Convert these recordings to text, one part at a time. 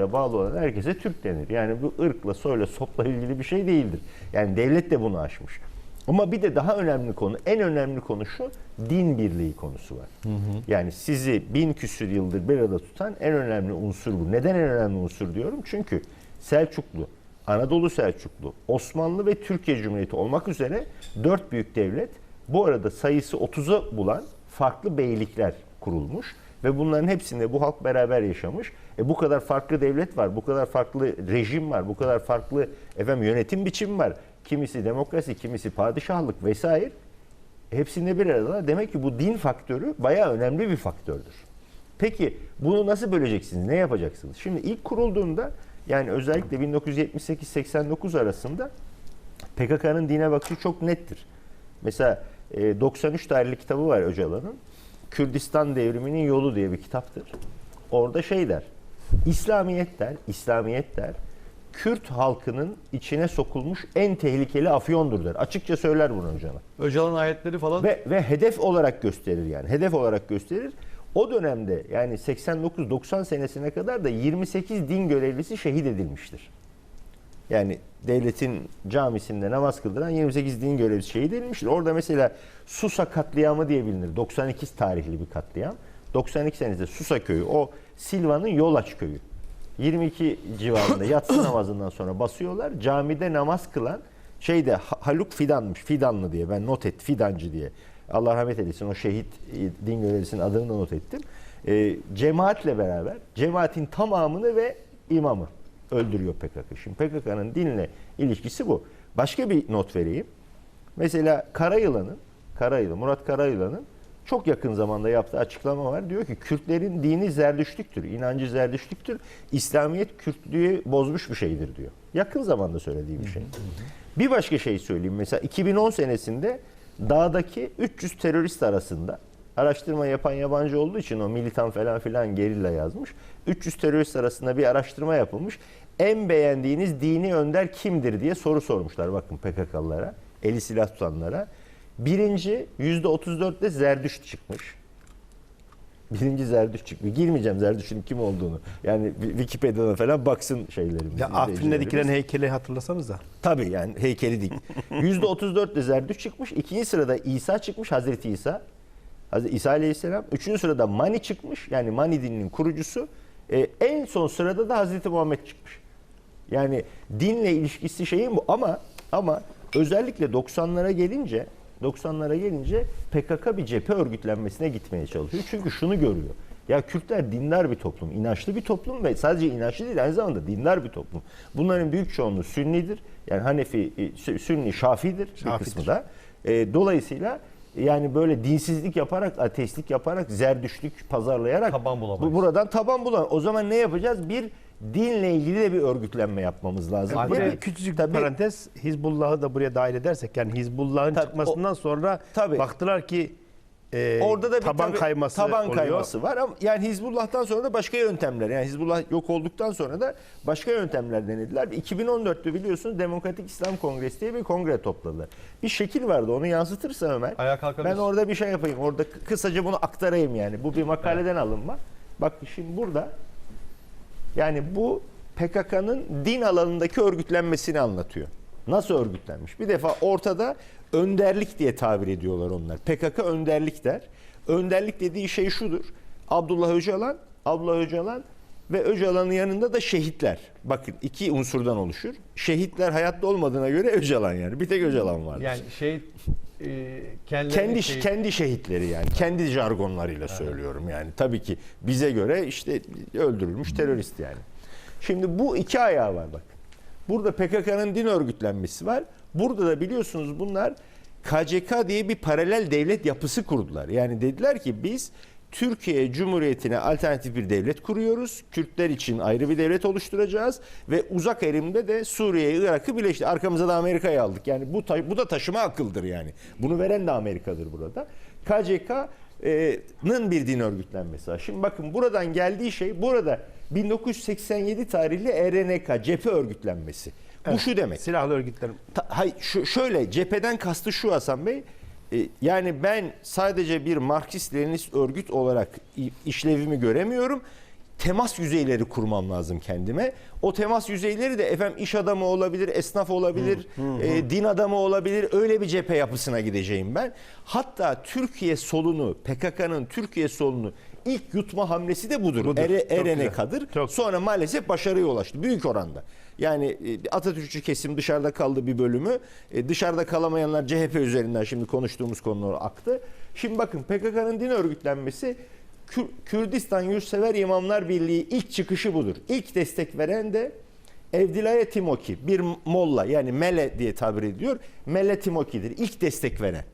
bağlı olan herkese Türk denir. Yani bu ırkla, soyla, sopla ilgili bir şey değildir. Yani devlet de bunu aşmış. Ama bir de daha önemli konu, en önemli konu şu, din birliği konusu var. Yani sizi bin küsür yıldır bir arada tutan en önemli unsur bu. Neden en önemli unsur diyorum? Çünkü Selçuklu, Anadolu Selçuklu, Osmanlı ve Türkiye Cumhuriyeti olmak üzere dört büyük devlet bu arada sayısı 30'a bulan farklı beylikler kurulmuş ve bunların hepsinde bu halk beraber yaşamış. E bu kadar farklı devlet var, bu kadar farklı rejim var, bu kadar farklı efendim yönetim biçimi var. Kimisi demokrasi, kimisi padişahlık vesaire. Hepsinde bir arada. Demek ki bu din faktörü bayağı önemli bir faktördür. Peki bunu nasıl böleceksiniz? Ne yapacaksınız? Şimdi ilk kurulduğunda yani özellikle 1978-89 arasında PKK'nın dine bakışı çok nettir. Mesela e, 93 tarihli kitabı var Öcalan'ın. Kürdistan devriminin yolu diye bir kitaptır. Orada şey der. İslamiyet der, İslamiyet der. Kürt halkının içine sokulmuş en tehlikeli afyondur der. Açıkça söyler bunu Öcalan. Öcalan ayetleri falan Ve, ve hedef olarak gösterir yani. Hedef olarak gösterir. O dönemde yani 89-90 senesine kadar da 28 din görevlisi şehit edilmiştir. Yani devletin camisinde namaz kıldıran 28 din görevlisi şehit edilmiştir. Orada mesela Susa katliamı diye bilinir. 92 tarihli bir katliam. 92 senesinde Susa köyü o Silvan'ın Yolaç köyü. 22 civarında yatsı namazından sonra basıyorlar. Camide namaz kılan şeyde Ha- Haluk Fidan'mış. Fidanlı diye ben not et Fidancı diye. Allah rahmet eylesin o şehit e, din görevlisinin adını da not ettim. E, cemaatle beraber cemaatin tamamını ve imamı öldürüyor PKK. Şimdi PKK'nın dinle ilişkisi bu. Başka bir not vereyim. Mesela Karayılan'ın, Karayılan, Murat Karayılan'ın çok yakın zamanda yaptığı açıklama var. Diyor ki Kürtlerin dini zerdüştlüktür, inancı zerdüştlüktür. İslamiyet Kürtlüğü bozmuş bir şeydir diyor. Yakın zamanda söylediği bir şey. Bir başka şey söyleyeyim. Mesela 2010 senesinde dağdaki 300 terörist arasında araştırma yapan yabancı olduğu için o militan falan filan gerilla yazmış. 300 terörist arasında bir araştırma yapılmış. En beğendiğiniz dini önder kimdir diye soru sormuşlar bakın PKK'lılara, eli silah tutanlara. Birinci %34'te Zerdüşt çıkmış. Birinci Zerdüşt çıkmış. Girmeyeceğim Zerdüşt'ün kim olduğunu. Yani Wikipedia'da falan baksın şeylerimiz. Ya Afrin'de dikilen heykeli hatırlasanız da. Tabii yani heykeli değil. %34 de Zerdüşt çıkmış. İkinci sırada İsa çıkmış. Hazreti İsa. Hazreti İsa Aleyhisselam. Üçüncü sırada Mani çıkmış. Yani Mani dininin kurucusu. Ee, en son sırada da Hazreti Muhammed çıkmış. Yani dinle ilişkisi şeyin bu ama ama özellikle 90'lara gelince 90'lara gelince PKK bir cephe örgütlenmesine gitmeye çalışıyor. Çünkü şunu görüyor. Ya Kürtler dindar bir toplum, inançlı bir toplum ve sadece inançlı değil aynı zamanda dindar bir toplum. Bunların büyük çoğunluğu Sünnidir. Yani Hanefi, e, Sü- Sünni, Şafidir bir Şafidir. kısmı da. E, dolayısıyla yani böyle dinsizlik yaparak, ateistlik yaparak, zerdüşlük pazarlayarak Taban bulamayız. bu- buradan taban bulan. O zaman ne yapacağız? Bir dinle ilgili de bir örgütlenme yapmamız lazım. Yani küçücük tabii- bir parantez Hizbullah'ı da buraya dahil edersek yani Hizbullah'ın Tabii, çıkmasından sonra tabii. baktılar ki e, Orada da bir taban tabii kayması taban oluyor. kayması var ama yani Hizbullah'tan sonra da başka yöntemler. Yani Hizbullah yok olduktan sonra da başka yöntemler denediler. 2014'te biliyorsunuz Demokratik İslam Kongresi diye bir kongre topladılar. Bir şekil vardı. Onu yansıtırsa Ömer. Ayağa kalkabilir. Ben orada bir şey yapayım. Orada kı- kısaca bunu aktarayım yani. Bu bir makaleden alınma. Bak şimdi burada yani bu PKK'nın din alanındaki örgütlenmesini anlatıyor. Nasıl örgütlenmiş? Bir defa ortada önderlik diye tabir ediyorlar onlar. PKK önderlik der. Önderlik dediği şey şudur. Abdullah Öcalan, Abdullah Öcalan ve Öcalan'ın yanında da şehitler. Bakın iki unsurdan oluşur. Şehitler hayatta olmadığına göre Öcalan yani. Bir tek Öcalan var. yani şey e, kendi şey, kendi şehitleri yani kendi jargonlarıyla söylüyorum yani tabii ki bize göre işte öldürülmüş terörist yani. Şimdi bu iki ayağı var bak. Burada PKK'nın din örgütlenmesi var. Burada da biliyorsunuz bunlar KCK diye bir paralel devlet yapısı kurdular. Yani dediler ki biz Türkiye Cumhuriyeti'ne alternatif bir devlet kuruyoruz. Kürtler için ayrı bir devlet oluşturacağız ve uzak erimde de Suriye'yi, Irak'ı birleşti. Arkamıza da Amerika'yı aldık. Yani bu bu da taşıma akıldır yani. Bunu veren de Amerika'dır burada. KCK'nın bir din örgütlenmesi. Şimdi bakın buradan geldiği şey burada 1987 tarihli RNK cephe örgütlenmesi. Bu Evet, şu demek. Silahlı örgütler. Ta- hay, şu, şöyle cepheden kastı şu Hasan Bey. e, yani ben sadece bir Marksist Leninist örgüt olarak işlevimi göremiyorum. temas yüzeyleri kurmam lazım kendime. O temas yüzeyleri de efendim iş adamı olabilir, esnaf olabilir, e, din adamı olabilir. Öyle bir cephe yapısına gideceğim ben. Hatta Türkiye solunu, PKK'nın Türkiye solunu ilk yutma hamlesi de budur. Budur. Ere, Çok Ereneka'dır. güzel. Çok. Sonra maalesef başarıya ulaştı. Büyük oranda. Yani e, Atatürkçü kesim dışarıda kaldı bir bölümü. E, Dışarıda kalamayanlar CHP üzerinden şimdi konuştuğumuz konular aktı. Şimdi bakın PKK'nın din örgütlenmesi Kür- Kürdistan Yurtsever İmamlar Birliği ilk çıkışı budur. İlk destek veren de Evdilaya Timoki bir molla yani Mele diye tabir ediyor. Mele Timoki'dir. İlk destek veren.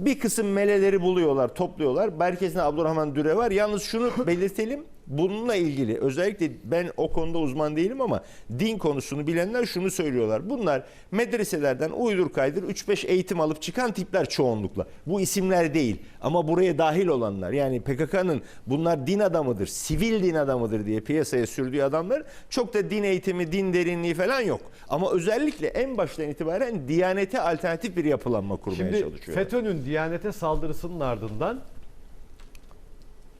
Bir kısım meleleri buluyorlar, topluyorlar. Merkezinde Abdurrahman Düre var. Yalnız şunu belirtelim. Bununla ilgili özellikle ben o konuda uzman değilim ama din konusunu bilenler şunu söylüyorlar. Bunlar medreselerden uydur kaydır 3-5 eğitim alıp çıkan tipler çoğunlukla. Bu isimler değil ama buraya dahil olanlar yani PKK'nın bunlar din adamıdır, sivil din adamıdır diye piyasaya sürdüğü adamlar çok da din eğitimi, din derinliği falan yok. Ama özellikle en baştan itibaren Diyanete alternatif bir yapılanma kurmaya Şimdi çalışıyor. FETÖ'nün Diyanet'e saldırısının ardından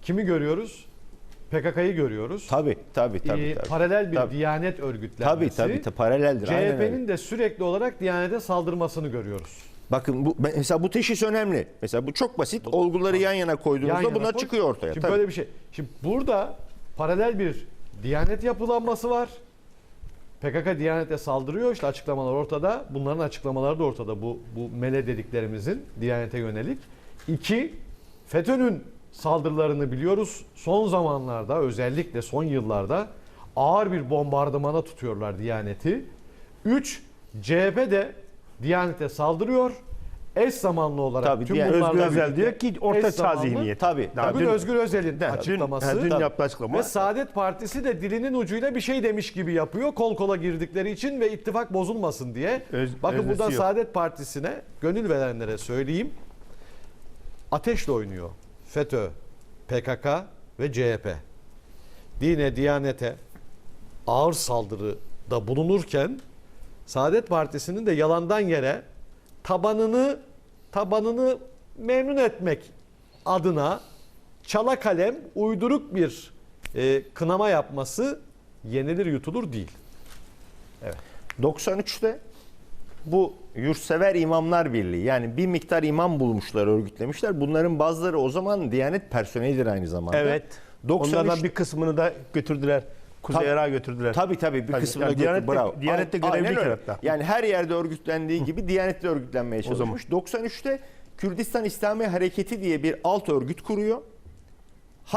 kimi görüyoruz? PKK'yı görüyoruz. Tabii tabii tabii. Ee, tabii. paralel bir Tabii. Diyanet Tabii örgütlenmesi. tabii, tabii paraleldir. aynen öyle. CHP'nin de sürekli olarak Diyanet'e saldırmasını görüyoruz. Bakın bu mesela bu teşhis önemli. Mesela bu çok basit. Olguları yan yana koyduğunuzda Yan yana bunlar koy. çıkıyor ortaya. Şimdi Tabii. böyle bir şey. Şimdi burada paralel bir Diyanet yapılanması var. PKK Diyanet'e saldırıyor. İşte açıklamalar ortada. Bunların açıklamaları da ortada. Bu, bu mele dediklerimizin Diyanet'e yönelik. İki, FETÖ'nün saldırılarını biliyoruz. Son zamanlarda özellikle son yıllarda ağır bir bombardımana tutuyorlar Diyanet'i. Üç, CHP de Diyanet'e saldırıyor. Eş zamanlı olarak Tabii, tüm bunlarla Özgür Özel diyor ki orta çağ zihniyeti. Tabii. Daha dün- Özgür Özel'in Dün- açıklaması. dün Tabii. yaptığı açıklama. Ve Saadet Partisi de dilinin ucuyla bir şey demiş gibi yapıyor. Kol kola girdikleri için ve ittifak bozulmasın diye. Öz- Bakın buradan yok. Saadet Partisi'ne gönül verenlere söyleyeyim. Ateşle oynuyor. FETÖ, PKK ve CHP. Dine, Diyanete ağır saldırıda bulunurken Saadet Partisi'nin de yalandan yere tabanını tabanını memnun etmek adına çala kalem uyduruk bir e, kınama yapması yenilir yutulur değil. 93'te bu Yurtsever İmamlar Birliği yani bir miktar imam bulmuşlar, örgütlemişler. Bunların bazıları o zaman Diyanet personelidir aynı zamanda. Evet. 93 Onlardan bir kısmını da götürdüler. Kuzey Tabii. Irak'a götürdüler. Tabii tabii bir Tabii. kısmına Yani götür. Diyanet'te- Bravo. Diyanet'te görevliyken hatta. Yani her yerde örgütlendiği gibi Diyanet'te örgütlenmeye çalışmış. 93'te Kürdistan İslami Hareketi diye bir alt örgüt kuruyor.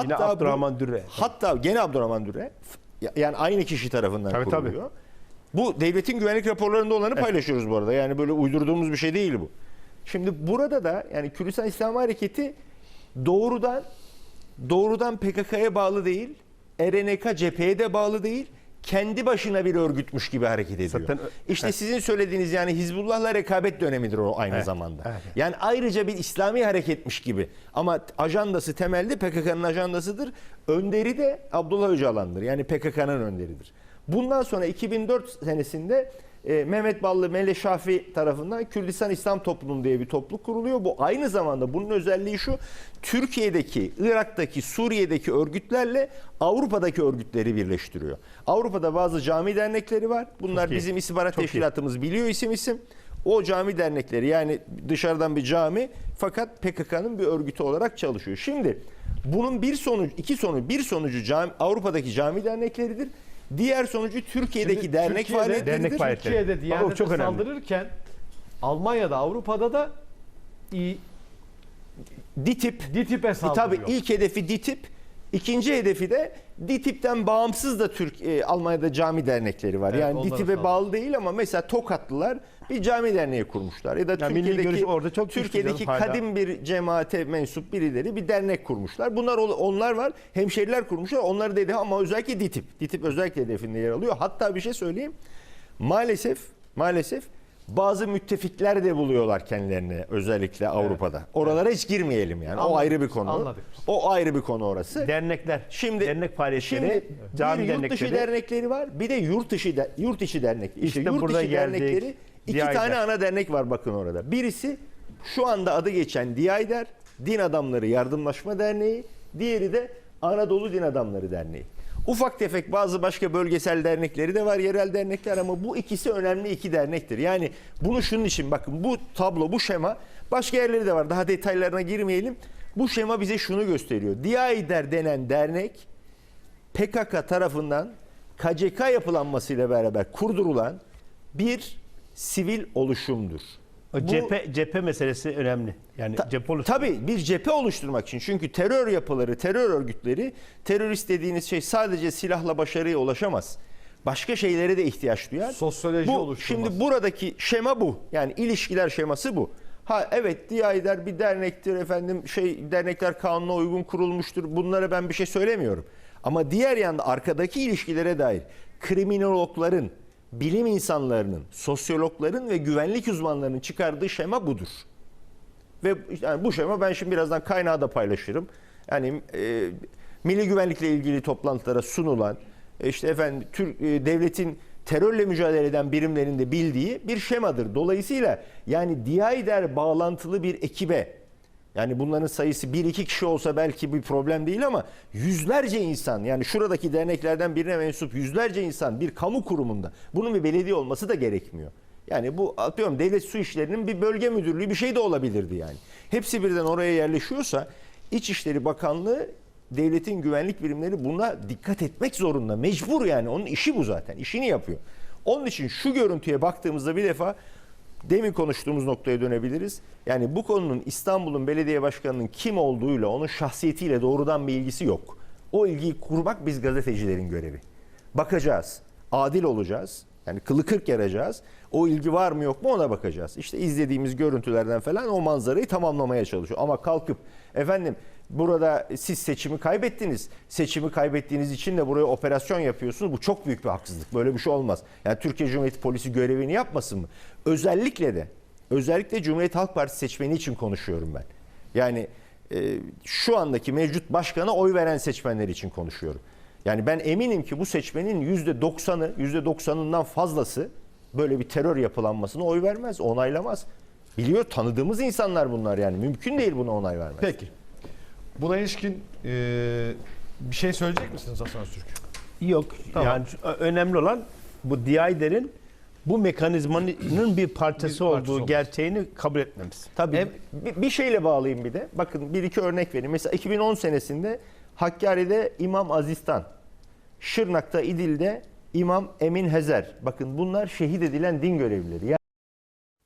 Yine bu- Abdurrahman Dürre. Hatta gene Abdurrahman Dürre. Yani aynı kişi tarafından Tabii, kuruluyor. Bu devletin güvenlik raporlarında olanı paylaşıyoruz bu arada. Yani böyle uydurduğumuz bir şey değil bu. Şimdi burada da yani Kürdistan İslami Hareketi doğrudan doğrudan PKK'ya bağlı değil. RNK cepheye de bağlı değil. Kendi başına bir örgütmüş gibi hareket ediyor. Zaten- işte Evet. sizin söylediğiniz yani Hizbullah'la rekabet dönemidir o aynı Evet, zamanda. evet. Yani ayrıca bir İslami hareketmiş gibi. Ama ajandası temelde PKK'nın ajandasıdır. Önderi de Abdullah Öcalan'dır. Yani PKK'nın önderidir. Bundan sonra 2004 senesinde e, Mehmet Ballı Mele Şafi tarafından Kürdistan İslam Topluluğu diye bir topluluk kuruluyor. Bu aynı zamanda bunun özelliği şu. Türkiye'deki, Irak'taki, Suriye'deki örgütlerle Avrupa'daki örgütleri birleştiriyor. Avrupa'da bazı cami dernekleri var. Bunlar Çok bizim istihbarat Çok iyi. teşkilatımız biliyor isim isim. O cami dernekleri yani dışarıdan bir cami fakat PKK'nın bir örgütü olarak çalışıyor. Şimdi bunun bir sonucu, iki sonucu, bir sonucu cami, Avrupa'daki cami dernekleridir. Diğer sonucu Türkiye'deki Şimdi dernek Türkiye'de- faaliyetleridir. Dernek faaliyetleri. Türkiye'de Bak, o Diyanet'e çok önemli. saldırırken Almanya'da, Avrupa'da da İ- DİTİP, DİTİP'e E saldırıyor. tabii ilk hedefi DİTİP, ikinci hedefi de DİTİP'ten bağımsız da Türk e, Almanya'da cami dernekleri var. Evet, yani saldırıyor. bağlı değil ama mesela Tokatlılar bir cami derneği kurmuşlar. Ya da Ya milli görüş Türkiye'deki orada çok Türkiye'deki canım, hala. kadim bir cemaate mensup birileri bir dernek kurmuşlar. Bunlar onlar var. Hemşeriler kurmuşlar. Onları dedi ama özellikle DİTİP. DİTİP özellikle hedefinde yer alıyor. Hatta bir şey söyleyeyim. Maalesef maalesef bazı müttefikler de buluyorlar kendilerine özellikle Avrupa'da. Oralara hiç girmeyelim yani. o Anladık ayrı bir konu. anladık. O ayrı bir konu orası. Dernekler. Şimdi dernek faaliyetleri, Şimdi cami bir yurt dışı dernekleri. dernekleri var. Bir de yurt dışı de, yurt içi dernekleri. İşte, İşte yurt burada dışı geldik. dernekleri iki Diyader. tane ana dernek var bakın orada. Birisi şu anda adı geçen Diyayder, Din Adamları Yardımlaşma Derneği. Diğeri de Anadolu Din Adamları Derneği. Ufak tefek bazı başka bölgesel dernekleri de var, yerel dernekler ama bu ikisi önemli iki dernektir. Yani bunu şunun için bakın bu tablo, bu şema başka yerleri de var. Daha detaylarına girmeyelim. Bu şema bize şunu gösteriyor. Diyayider denen dernek PKK tarafından KCK yapılanmasıyla beraber kurdurulan bir sivil oluşumdur. Bu- cephe, cephe meselesi önemli. Yani Ta- cephe oluştu. Tabii bir cephe oluşturmak için. Çünkü terör yapıları, terör örgütleri terörist dediğiniz şey sadece silahla başarıya ulaşamaz. Başka şeylere de ihtiyaç duyar. Sosyoloji bu, oluşturması. Şimdi buradaki şema bu. Yani ilişkiler şeması bu. Ha evet Diyayider bir dernektir efendim şey dernekler kanuna uygun kurulmuştur. Bunlara ben bir şey söylemiyorum. Ama diğer yanda arkadaki ilişkilere dair kriminologların, bilim insanlarının, sosyologların ve güvenlik uzmanlarının çıkardığı şema budur. Ve yani bu şema ben şimdi birazdan kaynağı da paylaşırım. Yani e, milli güvenlikle ilgili toplantılara sunulan e, işte efendim Türk e, devletin terörle mücadele eden birimlerin de bildiği bir şemadır. Dolayısıyla yani DİAİDER bağlantılı bir ekibe yani bunların sayısı bir iki kişi olsa belki bir problem değil ama yüzlerce insan yani şuradaki derneklerden birine mensup yüzlerce insan bir kamu kurumunda bunun bir belediye olması da gerekmiyor. Yani bu atıyorum devlet su işlerinin bir bölge müdürlüğü bir şey de olabilirdi yani. Hepsi birden oraya yerleşiyorsa İçişleri Bakanlığı devletin güvenlik birimleri buna dikkat etmek zorunda. Mecbur yani onun işi bu zaten. işini yapıyor. Onun için şu görüntüye baktığımızda bir defa demin konuştuğumuz noktaya dönebiliriz. Yani bu konunun İstanbul'un belediye başkanının kim olduğuyla, onun şahsiyetiyle doğrudan bir ilgisi yok. O ilgiyi kurmak biz gazetecilerin görevi. Bakacağız. Adil olacağız. Yani kılı kırk yaracağız. O ilgi var mı yok mu ona bakacağız. İşte izlediğimiz görüntülerden falan o manzarayı tamamlamaya çalışıyor. Ama kalkıp efendim burada siz seçimi kaybettiniz. Seçimi kaybettiğiniz için de buraya operasyon yapıyorsunuz. Bu çok büyük bir haksızlık. Böyle bir şey olmaz. Yani Türkiye Cumhuriyeti polisi görevini yapmasın mı? Özellikle de özellikle Cumhuriyet Halk Partisi seçmeni için konuşuyorum ben. Yani e, şu andaki mevcut başkana oy veren seçmenler için konuşuyorum. Yani ben eminim ki bu seçmenin %90'ı, %90'ından fazlası böyle bir terör yapılanmasına oy vermez, onaylamaz. Biliyor, tanıdığımız insanlar bunlar yani. Mümkün değil buna onay vermez. Peki. Buna ilişkin e, bir şey söyleyecek misiniz Hasan Öztürk? Yok. Tamam. Yani önemli olan bu DİAİDER'in bu mekanizmanın bir parçası Bir parçası olduğu olması. gerçeğini kabul etmemiz. Tabii E, bir- bir şeyle bağlayayım bir de. Bakın bir iki örnek vereyim. Mesela 2010 senesinde Hakkari'de İmam Aziz'tan, Şırnak'ta İdil'de İmam Emin Hezer. Bakın bunlar şehit edilen din görevlileri. Yani